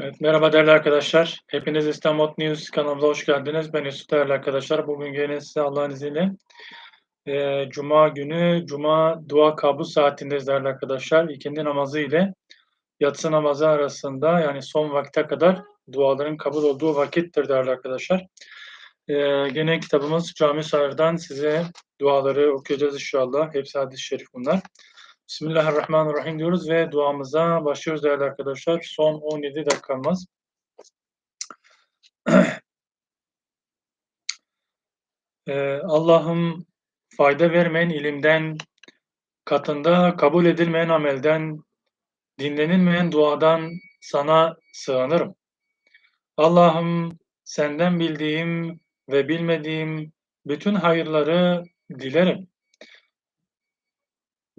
Evet, merhaba değerli arkadaşlar. Hepiniz İstanbul News kanalımıza hoş geldiniz. Ben Yusuf değerli arkadaşlar. Bugün yine size Allah'ın izniyle e, Cuma günü Cuma dua kabus saatindeyiz değerli arkadaşlar. İkindi namazı ile yatsı namazı arasında yani son vakte kadar duaların kabul olduğu vakittir değerli arkadaşlar. E, gene kitabımız Cami Sarı'dan size duaları okuyacağız inşallah. Hepsi hadis-i şerif bunlar. Bismillahirrahmanirrahim diyoruz ve duamıza başlıyoruz değerli arkadaşlar. Son 17 dakikamız. ee, Allah'ım fayda vermeyen ilimden, katında kabul edilmeyen amelden, dinlenilmeyen duadan sana sığınırım. Allah'ım senden bildiğim ve bilmediğim bütün hayırları dilerim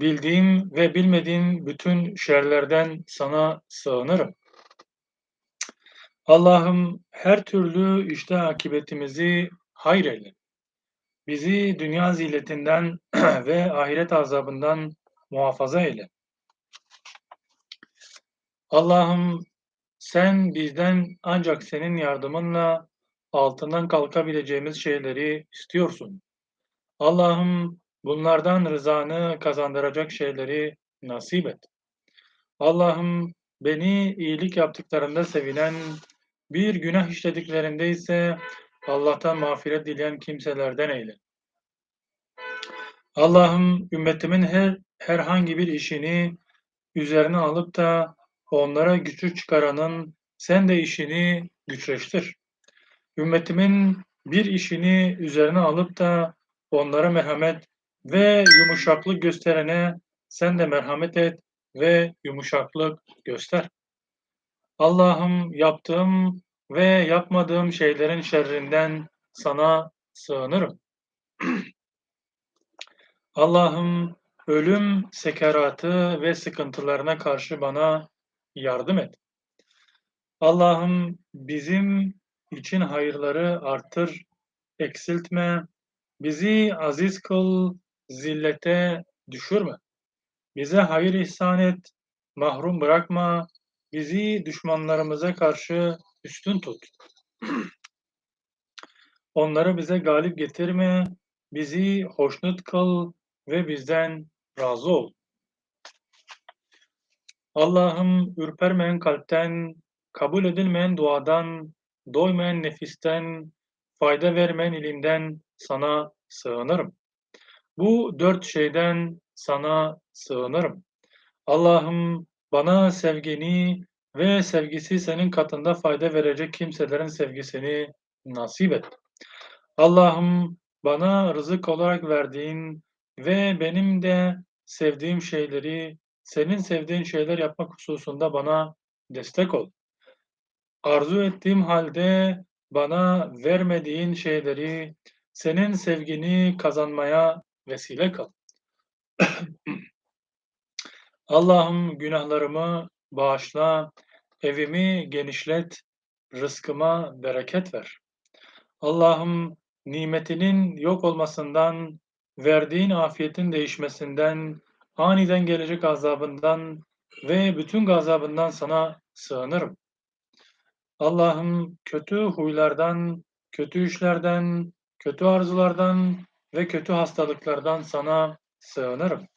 bildiğim ve bilmediğim bütün şerlerden sana sığınırım. Allah'ım her türlü işte akıbetimizi hayır eyle. Bizi dünya zilletinden ve ahiret azabından muhafaza eyle. Allah'ım sen bizden ancak senin yardımınla altından kalkabileceğimiz şeyleri istiyorsun. Allah'ım Bunlardan rızanı kazandıracak şeyleri nasip et. Allah'ım beni iyilik yaptıklarında sevinen, bir günah işlediklerinde ise Allah'tan mağfiret dileyen kimselerden eyle. Allah'ım ümmetimin her herhangi bir işini üzerine alıp da onlara güçlük çıkaranın sen de işini güçleştir. Ümmetimin bir işini üzerine alıp da onlara merhamet ve yumuşaklık gösterene sen de merhamet et ve yumuşaklık göster. Allah'ım yaptığım ve yapmadığım şeylerin şerrinden sana sığınırım. Allah'ım ölüm sekeratı ve sıkıntılarına karşı bana yardım et. Allah'ım bizim için hayırları artır, eksiltme, bizi aziz kıl, zillete düşürme. Bize hayır ihsan et, mahrum bırakma, bizi düşmanlarımıza karşı üstün tut. Onları bize galip getirme, bizi hoşnut kıl ve bizden razı ol. Allah'ım ürpermeyen kalpten, kabul edilmeyen duadan, doymayan nefisten, fayda vermeyen ilimden sana sığınırım. Bu dört şeyden sana sığınırım. Allah'ım bana sevgini ve sevgisi senin katında fayda verecek kimselerin sevgisini nasip et. Allah'ım bana rızık olarak verdiğin ve benim de sevdiğim şeyleri, senin sevdiğin şeyler yapmak hususunda bana destek ol. Arzu ettiğim halde bana vermediğin şeyleri, senin sevgini kazanmaya vesile kıl. Allah'ım günahlarımı bağışla, evimi genişlet, rızkıma bereket ver. Allah'ım nimetinin yok olmasından, verdiğin afiyetin değişmesinden, aniden gelecek azabından ve bütün gazabından sana sığınırım. Allah'ım kötü huylardan, kötü işlerden, kötü arzulardan ve kötü hastalıklardan sana sığınırım.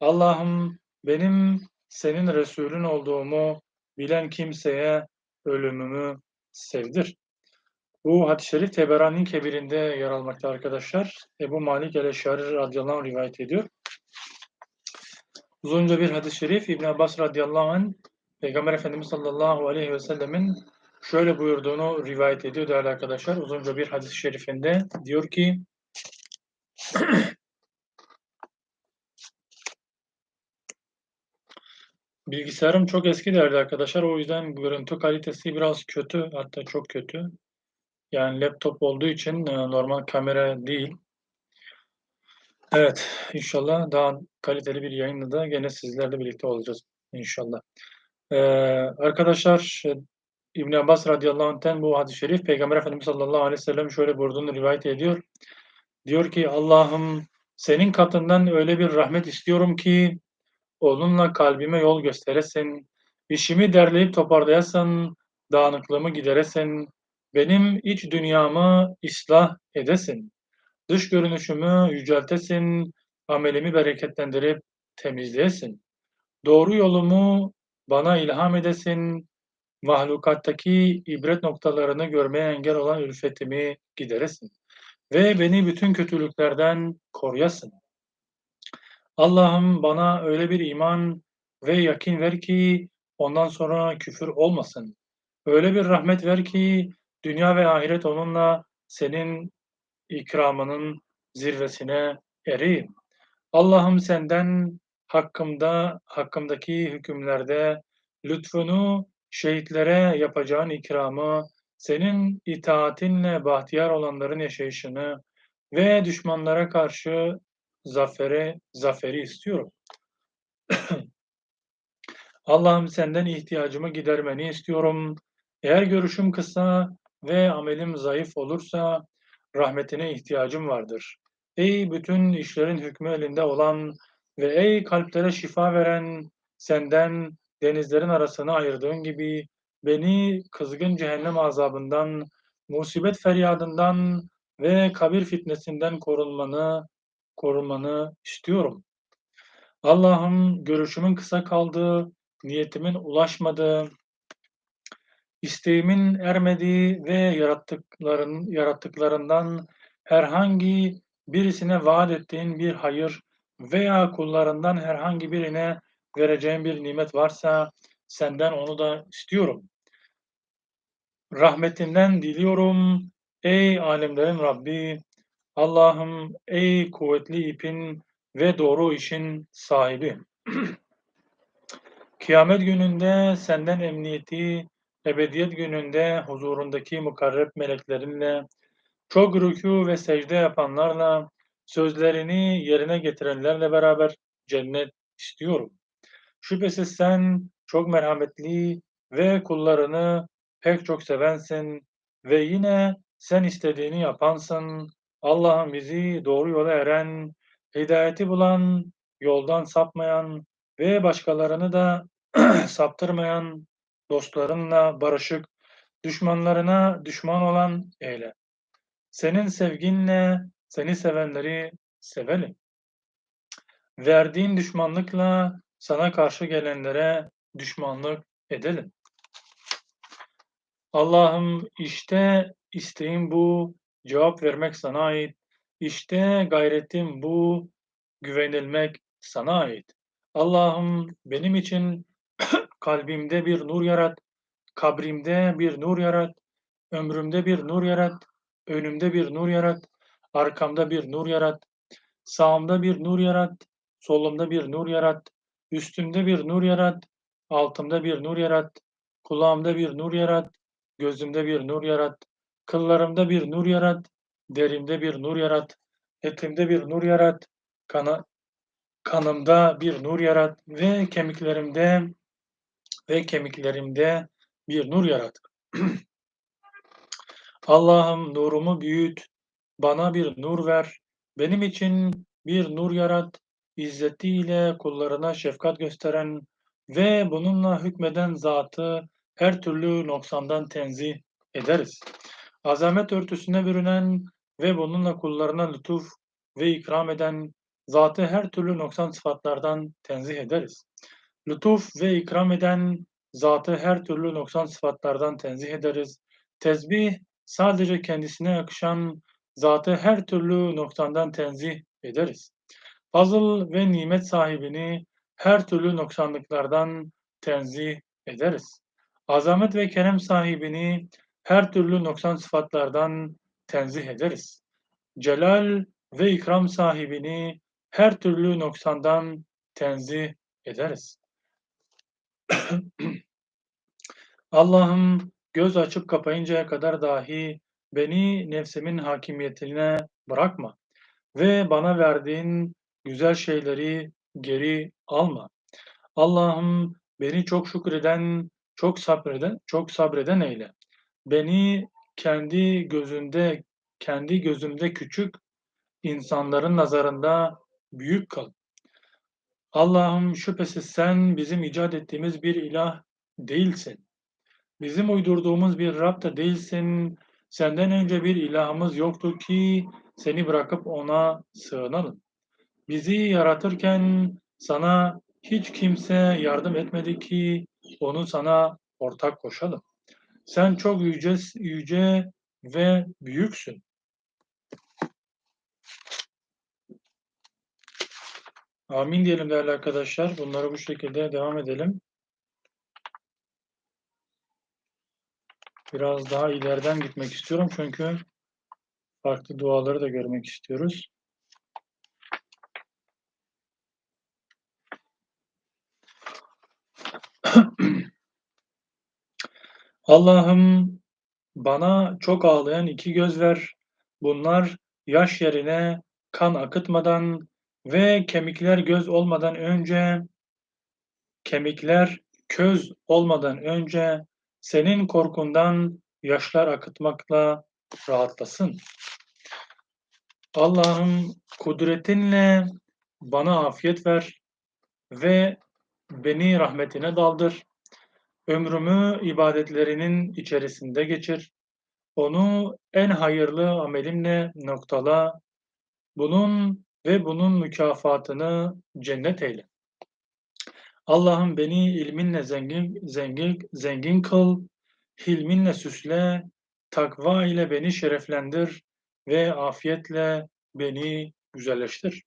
Allah'ım benim senin Resulün olduğumu bilen kimseye ölümümü sevdir. Bu hadis-i şerif Teberani'nin kebirinde yer almakta arkadaşlar. Ebu Malik el-Eşari radıyallahu anh rivayet ediyor. Uzunca bir hadis-i şerif İbn Abbas radıyallahu anh Peygamber Efendimiz sallallahu aleyhi ve sellemin şöyle buyurduğunu rivayet ediyor değerli arkadaşlar. Uzunca bir hadis-i şerifinde diyor ki Bilgisayarım çok eski değerli arkadaşlar. O yüzden görüntü kalitesi biraz kötü. Hatta çok kötü. Yani laptop olduğu için e, normal kamera değil. Evet, inşallah daha kaliteli bir yayınla da gene sizlerle birlikte olacağız inşallah. Ee, arkadaşlar e, İbn Abbas radıyallahu anh'ten bu hadis-i şerif Peygamber Efendimiz sallallahu aleyhi ve sellem şöyle buyurduğunu rivayet ediyor. Diyor ki Allah'ım senin katından öyle bir rahmet istiyorum ki onunla kalbime yol gösteresin. İşimi derleyip toparlayasın. dağınıklığımı gideresin, benim iç dünyamı ıslah edesin, dış görünüşümü yüceltesin, amelimi bereketlendirip temizleyesin, doğru yolumu bana ilham edesin, mahlukattaki ibret noktalarını görmeye engel olan ülfetimi gideresin ve beni bütün kötülüklerden koruyasın. Allah'ım bana öyle bir iman ve yakin ver ki ondan sonra küfür olmasın. Öyle bir rahmet ver ki dünya ve ahiret onunla senin ikramının zirvesine ereyim. Allah'ım senden hakkımda hakkımdaki hükümlerde lütfunu şehitlere yapacağın ikramı, senin itaatinle bahtiyar olanların yaşayışını ve düşmanlara karşı zafere zaferi istiyorum. Allah'ım senden ihtiyacımı gidermeni istiyorum. Eğer görüşüm kısa ve amelim zayıf olursa rahmetine ihtiyacım vardır. Ey bütün işlerin hükmü elinde olan ve ey kalplere şifa veren senden denizlerin arasını ayırdığın gibi beni kızgın cehennem azabından, musibet feryadından ve kabir fitnesinden korunmanı korunmanı istiyorum. Allah'ım görüşümün kısa kaldığı, niyetimin ulaşmadığı, isteğimin ermediği ve yarattıkların yarattıklarından herhangi birisine vaat ettiğin bir hayır veya kullarından herhangi birine vereceğin bir nimet varsa senden onu da istiyorum. Rahmetinden diliyorum ey alemlerin Rabbi. Allah'ım ey kuvvetli ipin ve doğru işin sahibi. Kıyamet gününde senden emniyeti, ebediyet gününde huzurundaki mukarreb meleklerinle, çok rükû ve secde yapanlarla, sözlerini yerine getirenlerle beraber cennet istiyorum. Şüphesiz sen çok merhametli ve kullarını pek çok sevensin ve yine sen istediğini yapansın. Allah'ım bizi doğru yola eren, hidayeti bulan, yoldan sapmayan ve başkalarını da saptırmayan dostlarınla barışık, düşmanlarına düşman olan eyle. Senin sevginle seni sevenleri sevelim. Verdiğin düşmanlıkla sana karşı gelenlere düşmanlık edelim. Allah'ım işte isteğim bu, cevap vermek sana ait. İşte gayretim bu, güvenilmek sana ait. Allah'ım benim için kalbimde bir nur yarat, kabrimde bir nur yarat, ömrümde bir nur yarat, önümde bir nur yarat, arkamda bir nur yarat, sağımda bir nur yarat, solumda bir nur yarat, üstümde bir nur yarat, altımda bir nur yarat, kulağımda bir nur yarat, gözümde bir nur yarat, kıllarımda bir nur yarat, derimde bir nur yarat, etimde bir nur yarat, kana, kanımda bir nur yarat ve kemiklerimde ve kemiklerimde bir nur yarat. Allah'ım nurumu büyüt, bana bir nur ver, benim için bir nur yarat, izzetiyle kullarına şefkat gösteren ve bununla hükmeden zatı her türlü noksandan tenzih ederiz. Azamet örtüsüne bürünen ve bununla kullarına lütuf ve ikram eden zatı her türlü noksan sıfatlardan tenzih ederiz. Lütuf ve ikram eden zatı her türlü noksan sıfatlardan tenzih ederiz. Tezbih sadece kendisine yakışan zatı her türlü noksandan tenzih ederiz. Fazıl ve nimet sahibini her türlü noksanlıklardan tenzih ederiz. Azamet ve kerem sahibini her türlü noksan sıfatlardan tenzih ederiz. Celal ve ikram sahibini her türlü noksandan tenzih ederiz. Allah'ım göz açıp kapayıncaya kadar dahi beni nefsimin hakimiyetine bırakma ve bana verdiğin güzel şeyleri geri alma. Allah'ım beni çok şükreden, çok sabreden, çok sabreden eyle. Beni kendi gözünde, kendi gözümde küçük, insanların nazarında büyük kıl. Allah'ım şüphesiz sen bizim icat ettiğimiz bir ilah değilsin. Bizim uydurduğumuz bir Rab da değilsin. Senden önce bir ilahımız yoktu ki seni bırakıp ona sığınalım. Bizi yaratırken sana hiç kimse yardım etmedi ki onu sana ortak koşalım. Sen çok yüce, yüce ve büyüksün. Amin diyelim değerli arkadaşlar. Bunları bu şekilde devam edelim. Biraz daha ileriden gitmek istiyorum çünkü farklı duaları da görmek istiyoruz. Allah'ım bana çok ağlayan iki göz ver. Bunlar yaş yerine kan akıtmadan ve kemikler göz olmadan önce kemikler köz olmadan önce senin korkundan yaşlar akıtmakla rahatlasın. Allah'ım kudretinle bana afiyet ver ve beni rahmetine daldır. Ömrümü ibadetlerinin içerisinde geçir. Onu en hayırlı amelimle noktala. Bunun ve bunun mükafatını cennet eyle. Allah'ım beni ilminle zengin zengin zengin kıl, hilminle süsle, takva ile beni şereflendir ve afiyetle beni güzelleştir.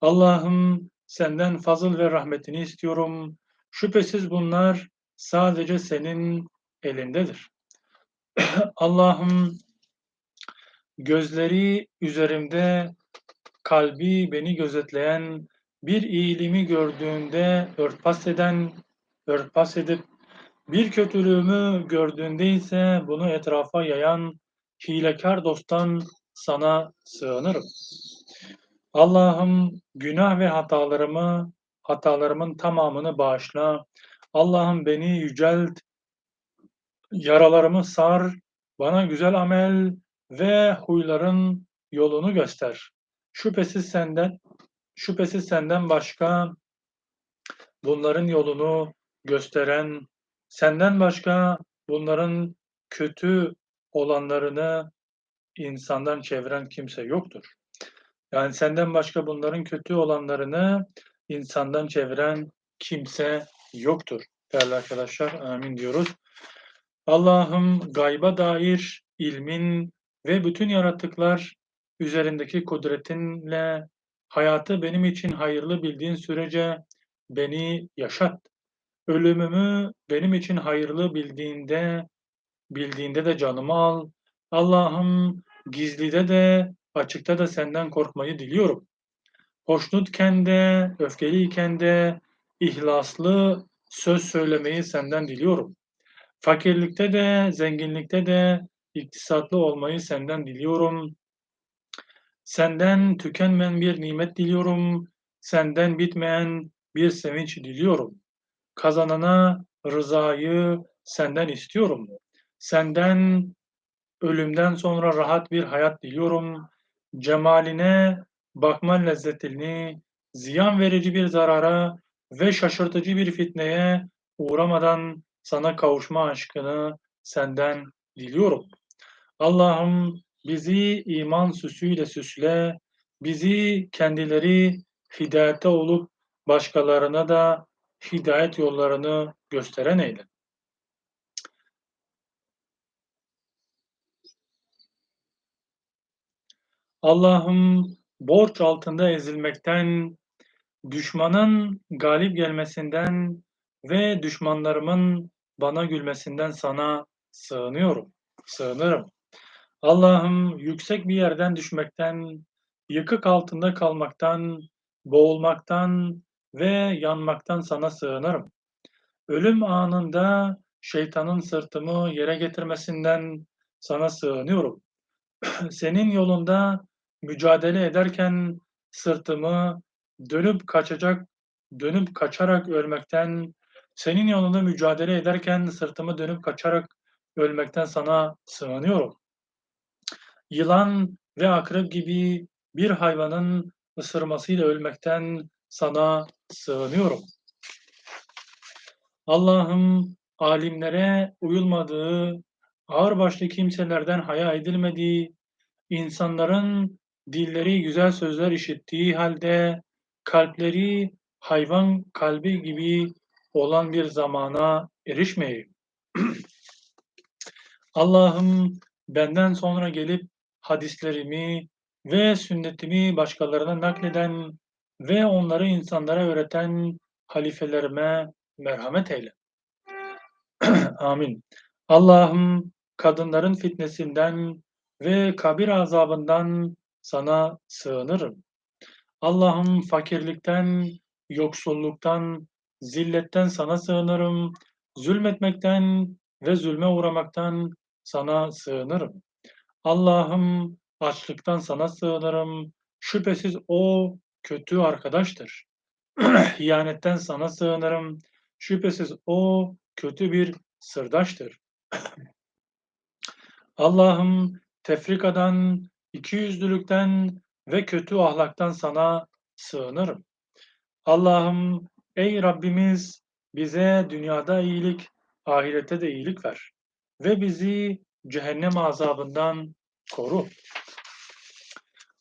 Allah'ım senden fazıl ve rahmetini istiyorum. Şüphesiz bunlar sadece senin elindedir. Allah'ım gözleri üzerimde, kalbi beni gözetleyen, bir iyiliğimi gördüğünde örtbas eden, örtbas edip bir kötülüğümü gördüğünde ise bunu etrafa yayan hilekar dosttan sana sığınırım. Allah'ım günah ve hatalarımı, hatalarımın tamamını bağışla. Allah'ım beni yücelt, yaralarımı sar, bana güzel amel ve huyların yolunu göster. Şüphesiz senden, şüphesiz senden başka bunların yolunu gösteren, senden başka bunların kötü olanlarını insandan çeviren kimse yoktur. Yani senden başka bunların kötü olanlarını insandan çeviren kimse yoktur. Değerli arkadaşlar amin diyoruz. Allah'ım gayba dair ilmin ve bütün yaratıklar üzerindeki kudretinle hayatı benim için hayırlı bildiğin sürece beni yaşat. Ölümümü benim için hayırlı bildiğinde bildiğinde de canımı al. Allah'ım gizlide de açıkta da senden korkmayı diliyorum. Hoşnutken de, öfkeliyken de ihlaslı söz söylemeyi senden diliyorum. Fakirlikte de, zenginlikte de iktisatlı olmayı senden diliyorum. Senden tükenmeyen bir nimet diliyorum. Senden bitmeyen bir sevinç diliyorum. Kazanana rızayı senden istiyorum. Senden ölümden sonra rahat bir hayat diliyorum. Cemaline bakma lezzetini, ziyan verici bir zarara ve şaşırtıcı bir fitneye uğramadan sana kavuşma aşkını senden diliyorum. Allah'ım bizi iman süsüyle süsle, bizi kendileri hidayette olup başkalarına da hidayet yollarını gösteren eyle. Allah'ım borç altında ezilmekten, düşmanın galip gelmesinden ve düşmanlarımın bana gülmesinden sana sığınıyorum, sığınırım. Allah'ım yüksek bir yerden düşmekten, yıkık altında kalmaktan, boğulmaktan ve yanmaktan sana sığınırım. Ölüm anında şeytanın sırtımı yere getirmesinden sana sığınıyorum. Senin yolunda mücadele ederken sırtımı dönüp kaçacak, dönüp kaçarak ölmekten, senin yolunda mücadele ederken sırtımı dönüp kaçarak ölmekten sana sığınıyorum. Yılan ve akrep gibi bir hayvanın ısırmasıyla ölmekten sana sığınıyorum. Allah'ım alimlere uyulmadığı, ağırbaşlı kimselerden haya edilmediği, insanların dilleri güzel sözler işittiği halde kalpleri hayvan kalbi gibi olan bir zamana erişmeyeyim. Allah'ım benden sonra gelip hadislerimi ve sünnetimi başkalarına nakleden ve onları insanlara öğreten halifelerime merhamet eyle. Amin. Allah'ım kadınların fitnesinden ve kabir azabından sana sığınırım. Allah'ım fakirlikten, yoksulluktan, zilletten sana sığınırım. Zulmetmekten ve zulme uğramaktan sana sığınırım. Allah'ım açlıktan sana sığınırım. Şüphesiz o kötü arkadaştır. Hiyanetten sana sığınırım. Şüphesiz o kötü bir sırdaştır. Allah'ım tefrikadan, ikiyüzlülükten ve kötü ahlaktan sana sığınırım. Allah'ım ey Rabbimiz bize dünyada iyilik, ahirette de iyilik ver ve bizi cehennem azabından koru.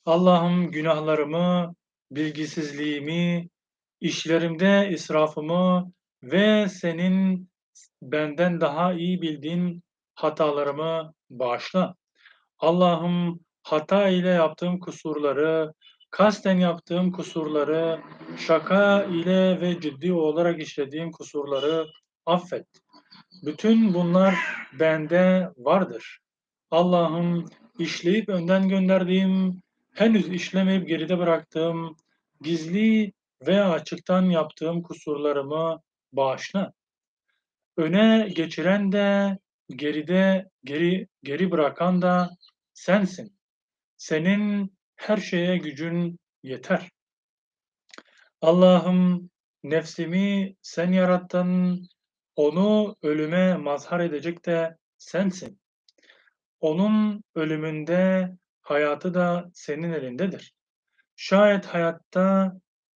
Allah'ım günahlarımı, bilgisizliğimi, işlerimde israfımı ve senin benden daha iyi bildiğin hatalarımı bağışla. Allah'ım hata ile yaptığım kusurları, kasten yaptığım kusurları, şaka ile ve ciddi olarak işlediğim kusurları affet. Bütün bunlar bende vardır. Allah'ım işleyip önden gönderdiğim, henüz işlemeyip geride bıraktığım, gizli veya açıktan yaptığım kusurlarımı bağışla. Öne geçiren de, geride geri geri bırakan da sensin. Senin her şeye gücün yeter. Allah'ım nefsimi sen yarattın, onu ölüme mazhar edecek de sensin. Onun ölümünde hayatı da senin elindedir. Şayet hayatta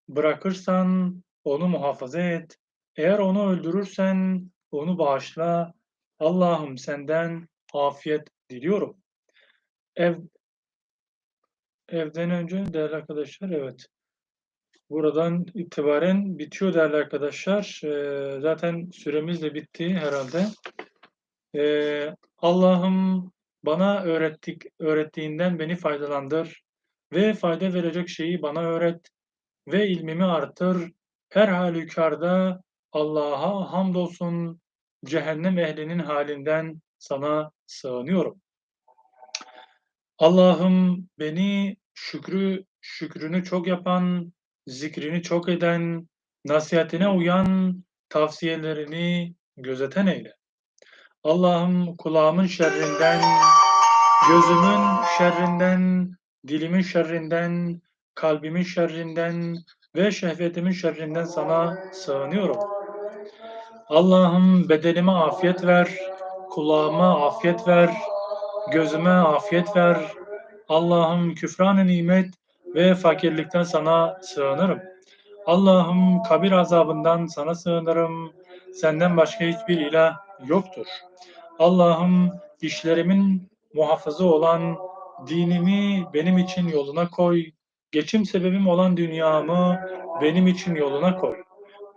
bırakırsan onu muhafaza et. Eğer onu öldürürsen onu bağışla. Allah'ım senden afiyet diliyorum. Ev evden önce değerli arkadaşlar evet. Buradan itibaren bitiyor değerli arkadaşlar. Ee, zaten süremiz de bitti herhalde. Ee, Allah'ım bana öğrettik, öğrettiğinden beni faydalandır ve fayda verecek şeyi bana öğret ve ilmimi artır. Her halükarda Allah'a hamdolsun cehennem ehlinin halinden sana sığınıyorum. Allah'ım beni şükrü şükrünü çok yapan, zikrini çok eden, nasihatine uyan, tavsiyelerini gözeten eyle. Allah'ım kulağımın şerrinden, gözümün şerrinden, dilimin şerrinden, kalbimin şerrinden ve şehvetimin şerrinden sana sığınıyorum. Allah'ım bedenime afiyet ver, kulağıma afiyet ver, gözüme afiyet ver. Allah'ım küfran nimet ve fakirlikten sana sığınırım. Allah'ım kabir azabından sana sığınırım. Senden başka hiçbir ilah yoktur. Allah'ım işlerimin muhafızı olan dinimi benim için yoluna koy. Geçim sebebim olan dünyamı benim için yoluna koy.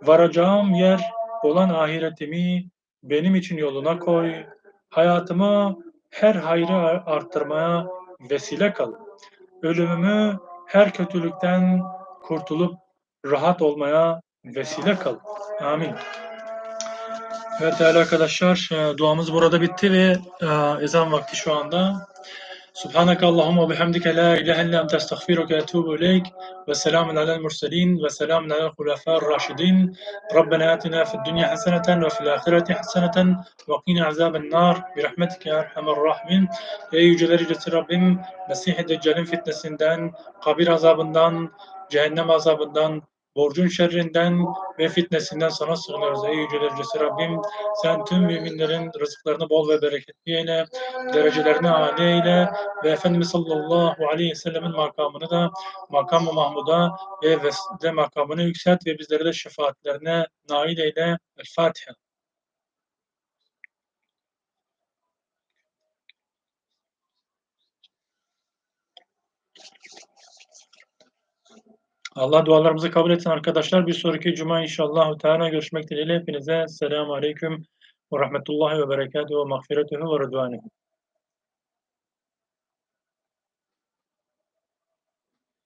Varacağım yer olan ahiretimi benim için yoluna koy. Hayatımı her hayrı arttırmaya vesile kıl. Ölümümü her kötülükten kurtulup rahat olmaya vesile kıl. Amin. Evet değerli arkadaşlar duamız burada bitti ve ezan vakti şu anda. سبحانك اللهم وبحمدك لا إله إلا أنت أستغفرك وأتوب إليك وسلام على المرسلين وسلام على الخلفاء الراشدين ربنا آتنا في الدنيا حسنة وفي الآخرة حسنة وقنا عذاب النار برحمتك يا أرحم الراحمين Ey yüceler yücesi Rabbim Mesih-i Deccal'in fitnesinden, kabir azabından, cehennem azabından, borcun şerrinden ve fitnesinden sana sığınıyoruz. Ey yüceler yücesi Rabbim sen tüm müminlerin rızıklarını bol ve bereketli eyle, derecelerini âli eyle ve Efendimiz sallallahu aleyhi ve sellemin makamını da makam-ı Mahmud'a ve vesile makamını yükselt ve bizleri de şefaatlerine nail eyle. El Fatiha. Allah dualarımızı kabul etsin arkadaşlar. Bir sonraki cuma inşallah Teala görüşmek dileğiyle hepinize selamun aleyküm ve rahmetullahi ve berekatuhu ve mağfiretuhu ve rıdvanuhu.